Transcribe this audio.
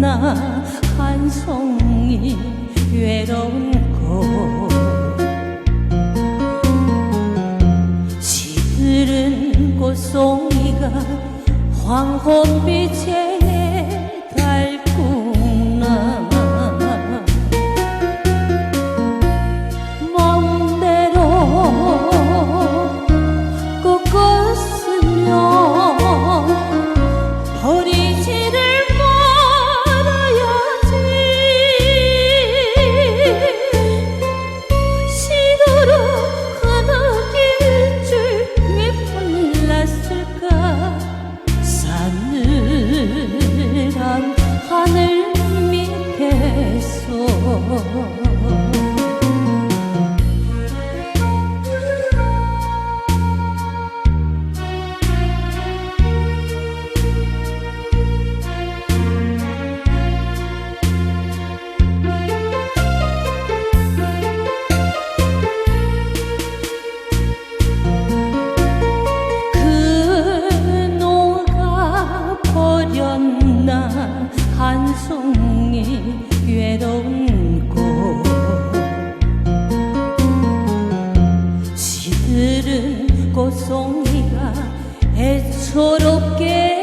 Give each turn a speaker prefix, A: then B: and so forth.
A: 나 한 송이 외로운 꽃 시들은 꽃송이가 황혼빛에 한 송이 외로운 꽃 시들은 꽃송이가 애처롭게